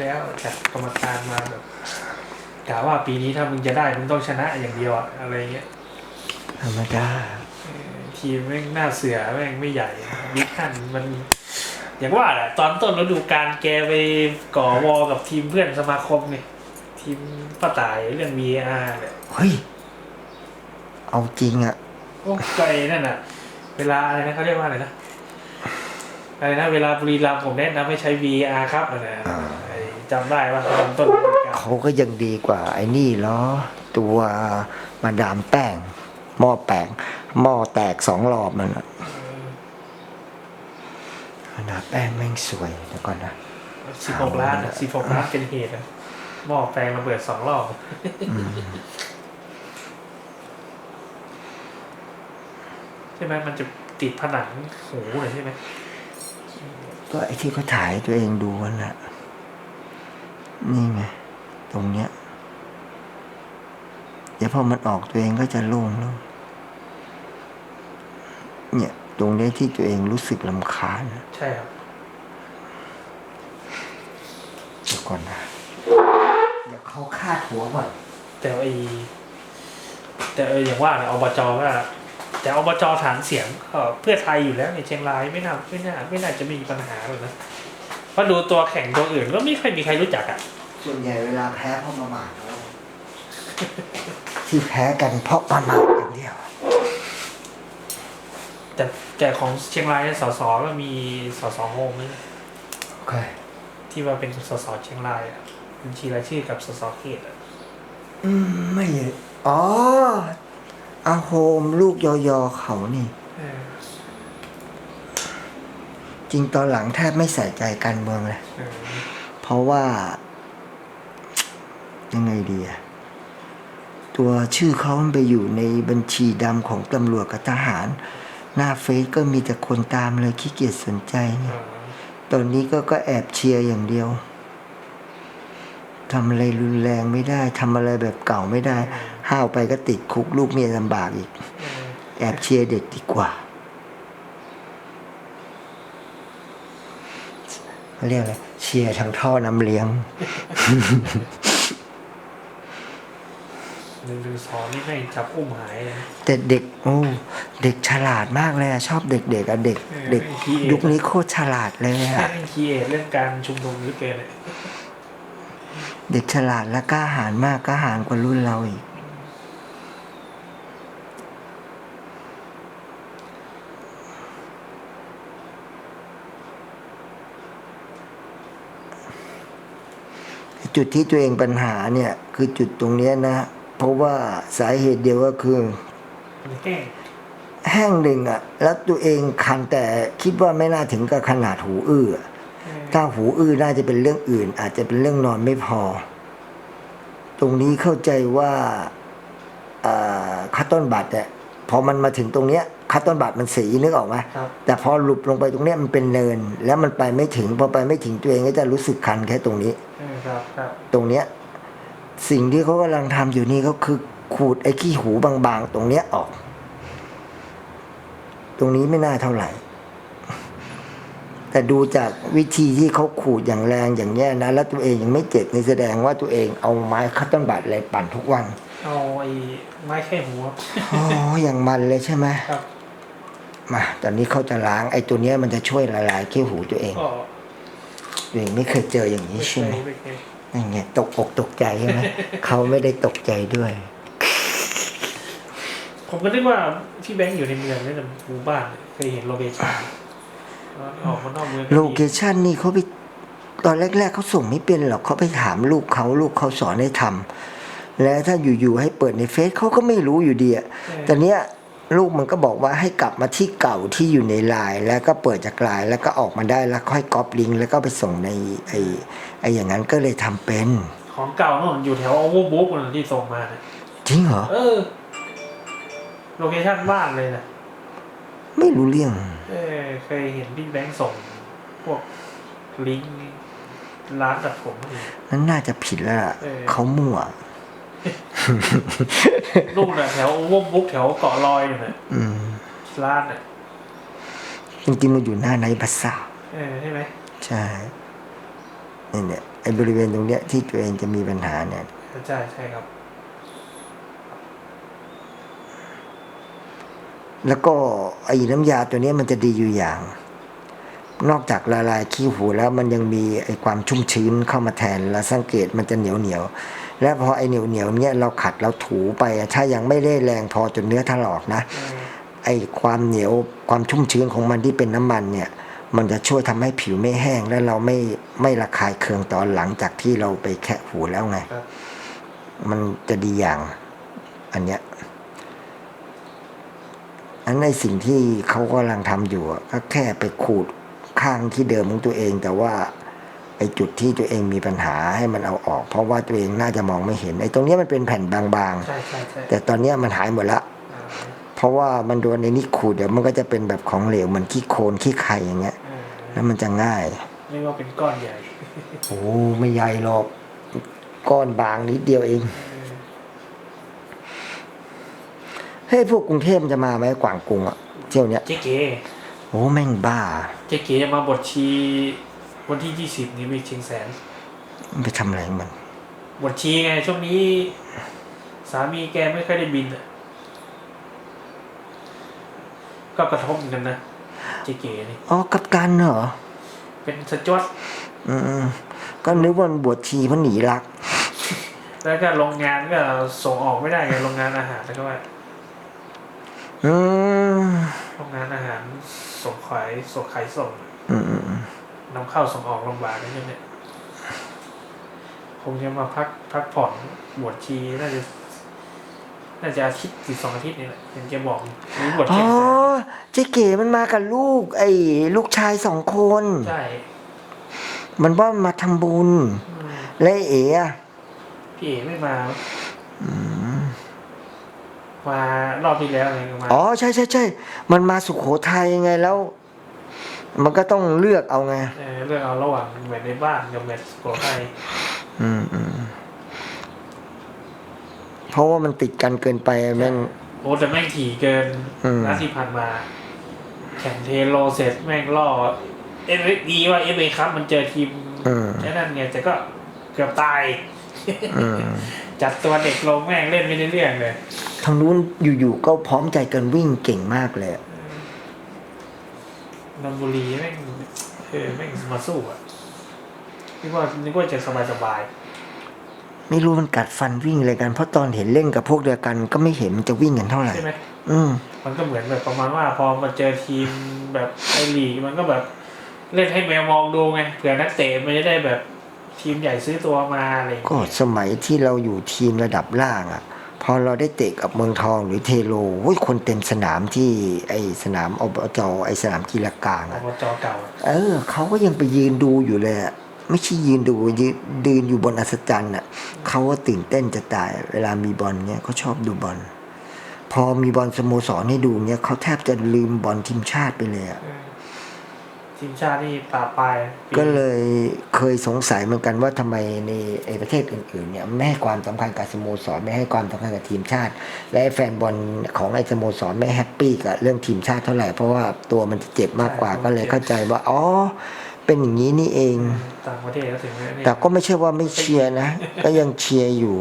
แล้วจัดกรรมการมาแบบกะว่าปีนี้ถ้ามึงจะได้มึงต้องชนะอย่างเดียวอะอะไรเงี้ยธรรมดาเออทีมแม่งหน้าเสือแม่งไม่ใหญ่บิ๊กฮันมัน อย่างว่าแหละตอนต้นฤดูกาลแกไปก่อวอกับทีมเพื่อนสมาคมเนี่ยทีมป้าตายเรื่อง VAR เนี่ยเฮ้ย เอาจริงอะโอ้ไกลนั่นน่ะเวลาอะไรนะเขาเรียกว่าอะไรนะอะไรนะเวลาบุรีรัมย์ผมแนะนำให้ใช้ VAR ครับอะไรนะไอ้ จำได้ว่าตอนต้นฤดูกาลเขาก็ยังดีกว่า ไอ้นี่เหรอตัวมาดามแป้ง หม้อแป้งหม้อแตกสองรอบมันอะมาดามแป้งแม่งสวยเดี๋ยวก่อนนะสิบหกล้านสิบหกล้านเป็นเหตุอะหม้อแปลงระเบิดสองรอบใช่ไหมมันจะติดผนังหูเลยใช่ไหมก็ไอ้ที่เขาถ่ายให้ตัวเองดูนั่นแหละ นี่ไงตรงเนี้ยเดี๋ยวพอมันออกตัวเองก็จะโล่งแล้วเนี่ยตรงเนี้ยที่ตัวเองรู้สึกลำคาญนะใช่ครับเดี๋ยวก่อนนะเดี๋ยวเขาคาดหัวก่อนแต่ไอแต่เอออย่างว่าเนี่ยอบจก็แต่อบจฐานเสียงเอ่อเพื่อไทยอยู่แล้วในเชียงรายไม่น่าไม่น่าไม่น่าจะมีปัญหาเลยนะเพราะดูตัวแข่งตัวอื่นก็ไม่ค่อยมีใครรู้จักอะ ส่วนใหญ่เวลาแพ้เพราะประมาทแล้วที่แพ้กันเพราะประมาทอย่างเดียว แต่แต่ของเชียงรายเนี่ยสสก็มีสสโฮมนี่โอเค ที่ว่าเป็นสสเชียงรายอะบัญชีรายชื่อกับสสเขตอะอืมไม่อ๋ออาโฮมลูกยอยอเขานี่ เออจริงตอนหลังแทบไม่ใส่ใจการเมืองเลย เออเพราะว่า ยังไงดีอะตัวชื่อเขามันไปอยู่ในบัญชีดำของตำรวจกับทหาร หน้าเฟซก็มีแต่คนตามเลยขี้เกียจสนใจเนี่ยตอนนี้ก็ก็แอบเชียร์อย่างเดียวทำอะไรรุนแรงไม่ได้ทำอะไรแบบเก่าไม่ได้ ห้าวไปก็ติดคุกลูกเมียลำบากอีก แอบเชียร์เด็กดีกว่าเรียกอะไรเชียร์ทางท่อน้ำเลี้ยง นึ่งหนึ่งสองนี่ไม่งจับอุ้มหายเลย แต่เด็กโอ้เด็กฉลาดมากเลยอะชอบเด็กๆอะเด็ก เออเด็กขี้เอยุคนี้โคตรฉลาดเลยแค่อะเป็นคีเอทเรื่องการชุมนุมหรือเกินเลยเด็กฉลาดและกล้าหาญมากกล้าหาญกว่ารุ่นเราอีกจุดที่ตัวเองปัญหาเนี่ย คือจุดตรงเนี้ยนะ เพราะว่าสาเหตุเดียวก็คือมันแห้งแห้งหนึ่งอะแล้วตัวเองคันแต่คิดว่าไม่น่าถึงกับขนาดหูอื้ออะเออถ้าหูอื้อน่าจะเป็นเรื่องอื่น อาจจะเป็นเรื่องนอนไม่พอ ตรงนี้เข้าใจว่าอ่าคัตต้นบัตเนี่ยพอมันมาถึงตรงเนี้ยคัตต้นบัตมันสีนึกออกไหมครับแต่พอหลุดลงไปตรงเนี้ยมันเป็นเนิน แล้วมันไปไม่ถึงพอไปไม่ถึงตัวเองก็จะรู้สึกคันแค่ตรงนี้เออครับครับตรงเนี้ย สิ่งที่เขากำลังทำอยู่นี่ก็คือขูดไอ้ขี้หูบางๆ ตรงเนี้ยออก ตรงนี้ไม่น่าเท่าไหร่ แต่ดูจากวิธีที่เขาขูดอย่างแรงอย่างเงี้ยนะ แล้วตัวเองยังไม่เจ็บนี่แสดงว่าตัวเองเอาไม้คัตเติ้ลบัตอะไรปั่นทุกวันเอาไอ้ไม้แค่หัวอ๋ออย่างมันเลยใช่ไหมครับมาตอนนี้เขาจะล้างไอ้ตัวเนี้ยมันจะช่วยละลายขี้หูตัวเองก็ตัวเองไม่เคยเจออย่างนี้ไม่เคใช่ไหมยไม่เคย นั่นไงตกอกตกใจใช่ไหมเขาไม่ได้ตกใจด้วย ผมก็นึกว่าพี่แบงค์อยู่ในเมืองนี่แต่หมู่บ้านเคยเห็นโลเคชั่นออกมานอกเมืองก็โลมีเคชันนี่เขาไปตอนแรก ๆเขาส่งไม่เป็นหรอกเขาไปถามลูกเขาลูกเขาสอนให้ทำแล้วถ้าอยู่ๆให้เปิดในเฟซเขาก็ไม่รู้อยู่ดีอะแต่เนี้ย ลูกมันก็บอกว่าให้กลับมาที่เก่าที่อยู่ในไลน์แล้วก็เปิดจากไลน์แล้วก็ออกมาได้แล้วค่อยก๊อปลิงก์แล้วก็ไปส่งในไอไออย่างนั้นก็เลยทำเป็น ของเก่าโน่นอยู่แถวโอเวอร์บุ๊กนที่ส่งมานะจริงเหรอเออโลเคชั่นบ้านเลยนะไม่รู้เรื่องเออเคยเห็นพี่แบงค์ส่งพวกลิงก์ร้านตัดผมนี่นั่นน่าจะผิดแล้วล่ะเออเขามั่ว ลูกน่ะแถวโอเวอร์บุ๊กแถวเกาะลอยอยู่น่ะอืมร้านน่ะจริงๆมันอยู่หน้าไนท์บัสซ่าเออใช่ไหมใช่นี่เนี่ยไอ้บริเวณตรงเนี้ยที่ตัวเองจะมีปัญหาเนี่ย ใช่ใช่ครับ แล้วก็ไอ้น้ำยาตัวเนี้ยมันจะดีอยู่อย่าง นอกจากละลายขี้หูแล้วมันยังมีไอ้ความชุ่มชื้นเข้ามาแทนแล้วสังเกตมันจะเหนียวเหนียวๆ และพอไอ้เหนียวเหนียวๆเนี้ยเราขัดเราถูไปอะถ้ายังไม่ได้แรงพอจนเนื้อถลอกนะเออไอ้ความเหนียวความชุ่มชื้นของมันที่เป็นน้ำมันเนี่ย มันจะช่วยทำให้ผิวไม่แห้งและเราไม่ไม่ระคายเคืองตอนหลังจากที่เราไปแคะหูแล้วไงครับมันจะดีอย่างอันเนี้ยอันในสิ่งที่เขากำลังทำอยู่อะก็แค่ไปขูดข้างที่เดิมของตัวเองแต่ว่า ไอ้จุดที่ตัวเองมีปัญหาให้มันเอาออก เพราะว่าตัวเองน่าจะมองไม่เห็นไอ้ตรงเนี้ยมันเป็นแผ่นบางใช่ใช่ใช่ๆ แต่ตอนเนี้ยมันหายหมดละ อ่าเพราะว่ามันโดนในนี้ขูดเดี๋ยวมันก็จะเป็นแบบของเหลวเหมือนขี้โคลนขี้ไข่อย่างเงี้ยเออแล้วมันจะง่าย เรียกว่าเป็นก้อนใหญ่โอ้ไม่ใหญ่หรอก ก้อนบางนิดเดียวเองเออเฮ้ยพวกกรุงเทพมันจะมาไหมกวางกรุงอะเที่ยวเนี้ยเจ๊เก๋โอ้แม่งบ้า เจ๊เก๋จะมาบทชี วันที่ยี่สิบนี้ไปเชียงแสนมันไปทำอะไรของมันบทชีไงช่วงนี้ สามีแกไม่ค่อยได้บินอะก็กระทบเหมือนกันนะเจ๊เก๋นี่อ๋อกับกันเหรอเป็นสจวตอืมก็นึกว่ามันบวชชีเพราะหนีรัก แล้วก็โรงงานก็ส่งออกไม่ได้ไงโรงงานอาหารแล้วก็ว่าอืมโรงงานอาหารส่งขายส่งขายส่ง อืมอืมอืม นำเข้าส่งออกลำบากนะเนี่ยคงจะมาพักพักผ่อนบวชชีน่าจะน่าจะอาทิตย์ถึงสองอาทิตย์นี่แหละเห็นแกบอกหรือบวชอ๋เชีอยงแสนเจ๊เก๋มันมากับลูก ไอ้ลูกชายสองคน ใช่มันว่ามาทำบุญ อืมและเอ๋อะพี่เอ๋ไม่มามารอบที่แล้วไงก็มาอ๋อใช่ใช่ใช่มันมาสุขโขทัยไงแล้ว มันก็ต้องเลือกเอาไงเออเรื่องเอาระหว่างแมตช์ในบ้านกับแมตช์โกไทยอืมอืมเพราะว่ามันติดกันเกินไปแม่ง โอ้แต่แม่งถี่เกินอืม นัดที่ผ่านมา แข่งเทโลเสร็จแม่งล่อเอฟดีว่าเอฟเอครับมันเจอทีมอืมแค่นั้นไงแต่ก็เกือบตาย อืมจัดตัวเด็กลงแม่งเล่นไม่ได้เรื่องเลย ทางนู้นอยู่ๆก็พร้อมใจกันวิ่งเก่งมากเลยอะ นนทบุรีแม่งเออแม่งมาสู้อะนึกว่านึกว่าจะสบายสบายไม่รู้มันกัดฟันวิ่งอะไรกัน เพราะตอนเห็นเล่นกับพวกเดียวกันก็ไม่เห็นมันจะวิ่งกันเท่าไหร่ๆใช่ไหมอืมมันก็เหมือนแบบประมาณว่า พอมาเจอทีมแบบไอลีกมันก็แบบ เล่นให้แมวมองดูไงเผื่อนักเตะมันจะได้แบบทีมใหญ่ซื้อตัวมาอะไรอย่างก็เงี้ยสมัยที่เราอยู่ทีมระดับล่างอะ พอเราได้เตะกับเมืองทองหรือเทโลโอ้ยคนเต็มสนามที่ไอสนามอบจไอสนามกีฬากลางออะบจเก่าอะเออเขาก็ยังไปยืนดูอยู่เลยอะไม่ใช่ยืนดูยืนยืนอยู่บนอัศจรรย์อะเขาก็ตื่นเต้นจะตาย เวลามีบอลเนี้ยเขาชอบดูบอลพอมีบอลสโมสรให้ดูเนี้ยเขาแทบจะลืมบอลทีมชาติไปเลยอะเออ ทีมชาตินี่ปราบปลายปีก็เลยเคยสงสัยเหมือนกันว่าทำไมในไอ้ประเทศอื่นๆเนี่ยไม่ให้ความสำคัญกับสโมสรไม่ให้ความสำคัญกับทีมชาติ และไอ้แฟนบอลของไอ้สโมสรไม่แฮปปี้กับเรื่องทีมชาติเท่าไหร่เพราะว่าตัวมันจะเจ็บมากกว่าก็เลยเข้าใจว่าอ๋อเป็นอย่างนี้นี่เอง ต่างประเทศก็ถึงเนี่ยแต่ก็ไม่ใช่ว่าไม่เชียร์นะ ก็ยังเชียร์อยู่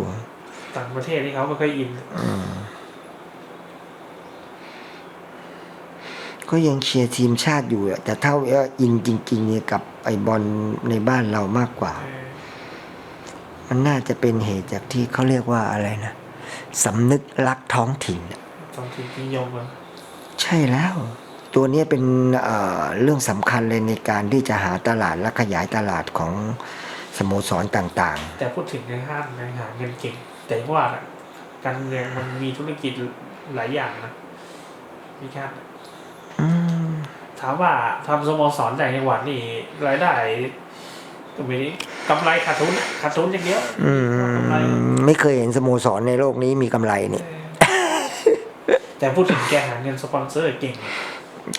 ต่างประเทศที่เขาไม่ค่อยอิน ก็ยังเชียร์ทีมชาติอยู่อะแต่เท่าว่าอินจริง ๆ เนี่ยกับไอบอลในบ้านเรามากกว่าเออมันน่าจะเป็นเหตุจากที่เขาเรียกว่าอะไรนะสำนึกรักท้องถิ่นอะสองทีมนิยมอะใช่แล้ว ตัวเนี้ยเป็นเอ่อเรื่องสำคัญเลยในการที่จะหาตลาดและขยายตลาดของสโมสรต่างแต่พูดถึงในห้างในหาเงินเก่ง แต่ว่าอะการเมืองมันมีธุรกิจหลายอย่างนะมีแค่ๆอืม ถามว่าทำสโมสรแต่างจังหวัดนี่รายได้ก็ไม่ได้กำไรขาดทุนขาดทุนอย่างเดียวอืมกำไรไม่เคยเห็นสโมสรในโลกนี้มีกำไรนี่ แต่พูดถึงแกหาเงินสปอนเซอร์เก่ง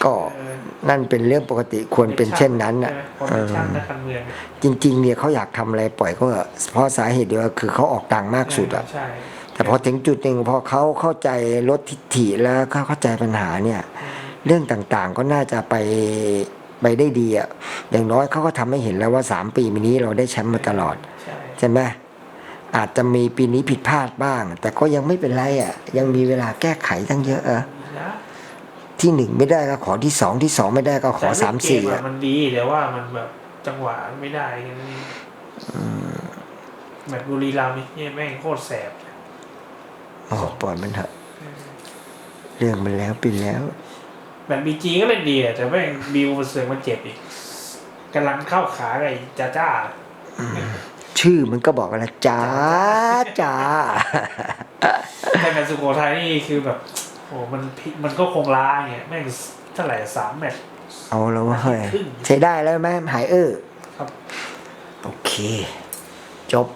ก็เออนั่นเป็นเรื่องปกติควรเป็นเช่นนั้นอะอะคอนเนคชั่นนักการเมืองจริง ๆ เนี่ยเขาอยากทำอะไรปล่อยเขาเถอะเพราะสาเหตุเดียวคือเขาออกตังค์มากสุดอะใช่แต่พอถึงจุดหนึ่งพอเขาเข้าใจลดทิฐิแล้วเขาเข้าใจปัญหาเนี่ย เรื่องต่างๆก็น่าจะไปไปได้ดีอะอย่างน้อยเขาก็ทำให้เห็นแล้วว่าสามปีมานี้เราได้แชมป์มาตลอดใช่ใช่ไหมอาจจะมีปีนี้ผิดพลาดบ้าง แต่ก็ยังไม่เป็นไรอะ ยังมีเวลาแก้ไขตั้งเยอะเออนะที่หนึ่งไม่ได้ก็ขอที่สองที่สองไม่ได้ก็ขอแต่สามสี่เกอะอะมันดีแต่ว่ามันแบบจังหวะไม่ได้แค่นั้นเองแบบบุรีรัมย์เนี่ยแม่งโคตรแสบอ๋อปล่อยมันเถอะเรื่องมันแล้วเป็นแล้ว แบบบีจีก็เล่นดีอะแต่แม่งบิวมาเสือกมาเจ็บอีกกำลังเข้าขาไอ้จ้าจ้าชื่อมันก็บอกแล้วจ้าจ้าแต่กับสุโขทัยนี่คือแบบ โอ้มันพลิกมันก็คงล้าเงี้ยแม่งเท่าไหร่สามแมตช์เอาแล้วเว้ยครึ่งใช้ได้แล้วไหมหายเออครับ โอเค จบ